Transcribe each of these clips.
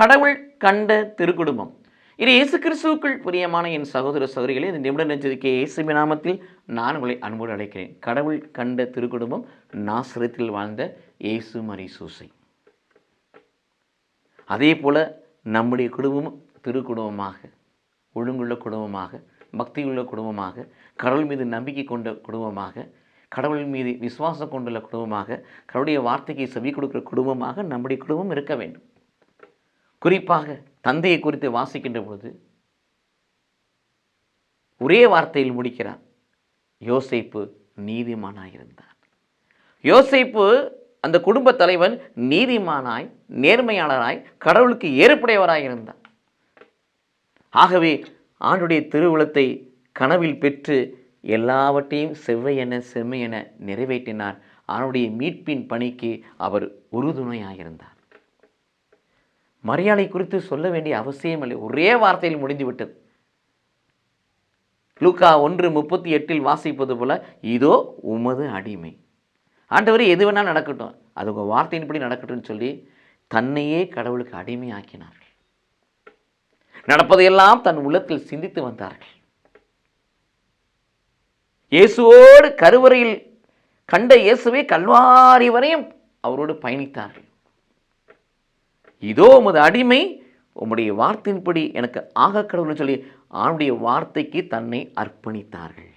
கடவுள் கண்ட திருக்குடும்பம். இது இயேசு கிறிஸ்துவுக்குள் பிரியமான என் சகோதர சகோதரிகளே இந்த நிமிட நெஞ்சதுக்கே இயேசு நாமத்தில் நான் உங்களை அன்போடு அழைக்கிறேன். கடவுள் கண்ட திருக்குடும்பம் நாசிரத்தில் வாழ்ந்த இயேசு மரி சூசை. அதே போல் நம்முடைய குடும்பம் திருக்குடும்பமாக ஒழுங்குள்ள குடும்பமாக பக்தியுள்ள குடும்பமாக கடவுள் மீது நம்பிக்கை கொண்ட குடும்பமாக கடவுள் மீது விசுவாசம் கொண்டுள்ள குடும்பமாக கடவுளுடைய வார்த்தைக்கு செவி கொடுக்கிற குடும்பமாக நம்முடைய குடும்பம் இருக்க வேண்டும். குறிப்பாக தந்தையை குறித்து வாசிக்கின்ற பொழுது ஒரே வார்த்தையில் முடிக்கிறார் யோசைப்பு நீதிமானாய் இருந்தார் யோசைப்பு அந்த குடும்ப தலைவன் நீதிமானாய் நேர்மையாளராய் கடவுளுக்கு ஏற்புடையவராய் இருந்தார் ஆகவே ஆண்டுடைய திருவுளத்தை கனவில் பெற்று எல்லாவற்றையும் செவ்வையென செம்மையென நிறைவேற்றினார். அவனுடைய மீட்பின் பணிக்கு அவர் உறுதுணையாயிருந்தார் மரியாதை குறித்து சொல்ல வேண்டிய அவசியமில்லை ஒரே வார்த்தையில் முடிந்துவிட்டது லூக்கா ஒன்று முப்பத்தி எட்டில் வாசிப்பது போல இதோ உமது அடிமை. ஆண்டவர் எது வேணால் நடக்கட்டும். அது உங்கள் வார்த்தையின்படி நடக்கட்டும்னு சொல்லி தன்னையே கடவுளுக்கு அடிமையாக்கினார்கள். நடப்பதையெல்லாம் தன் உள்ளத்தில் சிந்தித்து வந்தார்கள். இயேசுவோடு கருவறையில் கண்ட இயேசுவே கல்வாரி வரையும் அவரோடு பயணித்தார்கள். இதோ உமது அடிமை உம்முடைய வார்த்தையின்படி எனக்கு ஆக கடவுள்னு சொல்லி அவனுடைய வார்த்தைக்கு தன்னை அர்ப்பணித்தார்கள்.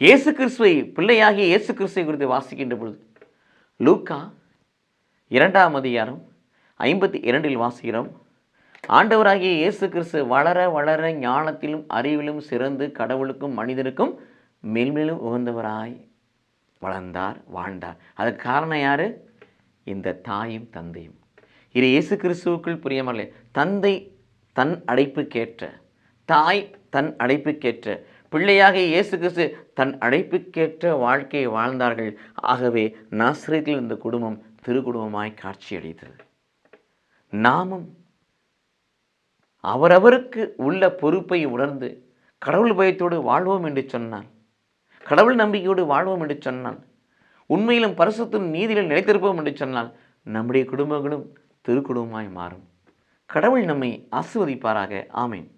இயேசு கிறிஸ்துவை பிள்ளையாகிய இயேசு கிறிஸ்துவை குறித்து வாசிக்கின்ற பொழுது லூக்கா இரண்டாம் அதிகாரம் ஐம்பத்தி இரண்டில் வாசிக்கிறோம். ஆண்டவராகிய இயேசு கிறிஸ்து வளர வளர ஞானத்திலும் அறிவிலும் சிறந்து கடவுளுக்கும் மனிதனுக்கும் மேல்மேலும் உகந்தவராய். வளர்ந்தார் வாழ்ந்தார். அதுக்கு காரணம் யாரு? இந்த தாயும் தந்தையும். இது இயேசு கிறிஸ்துவுக்குள் புரியமல்ல தந்தை தன் அழைப்புக்கேற்ற தாய் தன் அழைப்புக்கேற்ற பிள்ளையாக இயேசு கிறிஸ்து தன் அழைப்புக்கேற்ற வாழ்க்கையை வாழ்ந்தார்கள். ஆகவே நாசிரியத்தில் இந்த குடும்பம் திருக்குடும்பமாய் காட்சியளித்தது. நாமும் அவரவருக்கு உள்ள பொறுப்பை உணர்ந்து கடவுள் பயத்தோடு வாழ்வோம் என்று சொன்னான் கடவுள் நம்பிக்கையோடு வாழ்வோம் என்று சொன்னான் உண்மையிலும் பரிசுத்தும் நீதியிலும் நிலைத்திருப்போம் என்று சொன்னால் நம்முடைய குடும்பங்களும் திருக்குடும்பமாய் மாறும். கடவுள் நம்மை ஆசிர்வதிப்பாராக. ஆமேன்.